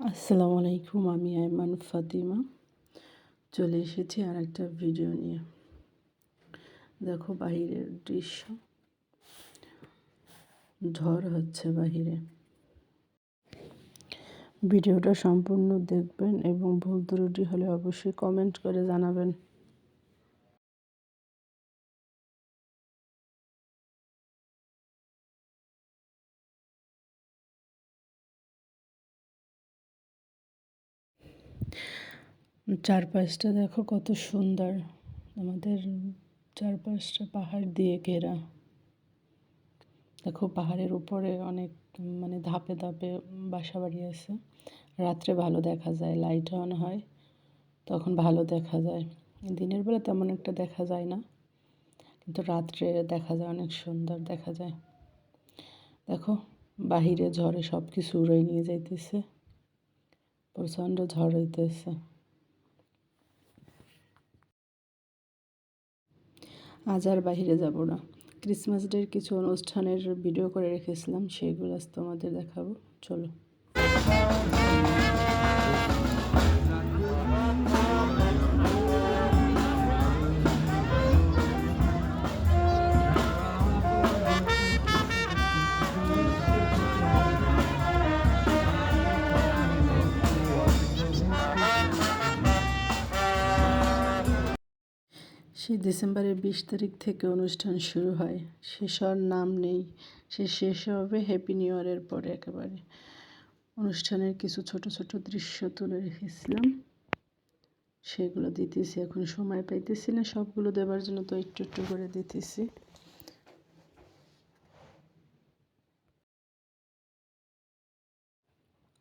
আসসালামু আলাইকুম আমি আইমান ফাতিমা। চলে এসেছি আর একটা ভিডিও নিয়ে। দেখো বাহিরের দৃশ্য। ঝড় হচ্ছে বাহিরে। ভিডিওটা সম্পূর্ণ দেখবেন এবং ভুল ত্রুটি হলে অবশ্যই কমেন্ট করে জানাবেন। চারপাশটা দেখো কত সুন্দর। আমাদের চারপাশটা পাহাড় দিয়ে ঘেরা। দেখো পাহাড়ের উপরে অনেক মানে ধাপে ধাপে বাসা বাড়ি আছে। রাত্রে ভালো দেখা যায় লাইট অন হয়, তখন ভালো দেখা যায়। দিনের বেলা তেমন একটা দেখা যায় না, কিন্তু রাত্রে দেখা যায় অনেক সুন্দর দেখা যায়। দেখো, বাহিরে ঝড়ে সব কিছু উড়ে নিয়ে যাইতেছে। প্রচণ্ড ঝড় হইতেছে। আজ আর বাহিরে যাব না। ক্রিসমাস ডের কিছু অনুষ্ঠানের ভিডিও করে রেখেছিলাম, সেইগুলো আজ তোমাদের দেখাবো। চলো। সেই ডিসেম্বরের বিশ তারিখ থেকে অনুষ্ঠান শুরু হয়। শেষ হওয়ার নাম নেই। সে শেষ হবে হ্যাপি নিউ ইয়ারের পরে একেবারে। অনুষ্ঠানের কিছু ছোট ছোট দৃশ্য তুলে রেখেছিলাম। সেগুলো দিতেছি। এখন সময় পাইতেছি না। সবগুলো দেবার জন্য তো একটু একটু করে দিতেছি।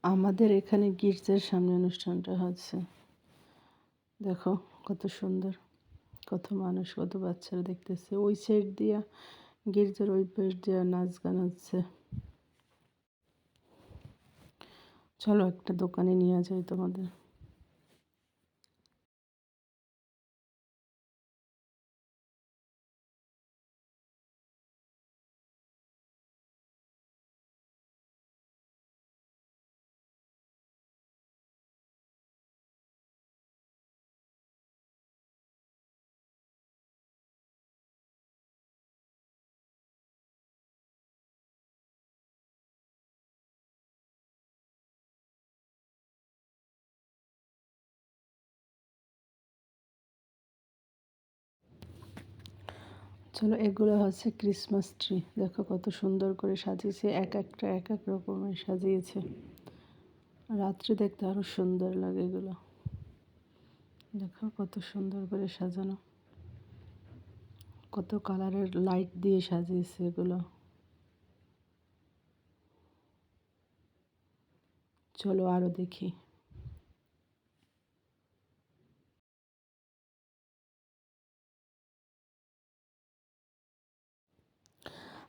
আমাদের এখানে গির্জার সামনে অনুষ্ঠানটা হচ্ছে। দেখো কত সুন্দর। কত মানুষ, কত বাচ্চারা দেখতেছে। ওই সাইড দিয়া গির্জার ওই পাশ দিয়া নাচ গান হচ্ছে। চলো একটা দোকানে নিয়ে যাই তোমাদের। চলো এগুলো হচ্ছে ক্রিসমাস ট্রি দেখো কত সুন্দর করে সাজিয়েছে, এক একটা, এক এক রকমের সাজিয়েছে। রাত্রে দেখতে আরও সুন্দর লাগে এগুলো। দেখো কত সুন্দর করে সাজানো। কত কালারের লাইট দিয়ে সাজিয়েছে এগুলো। চলো আরও দেখি।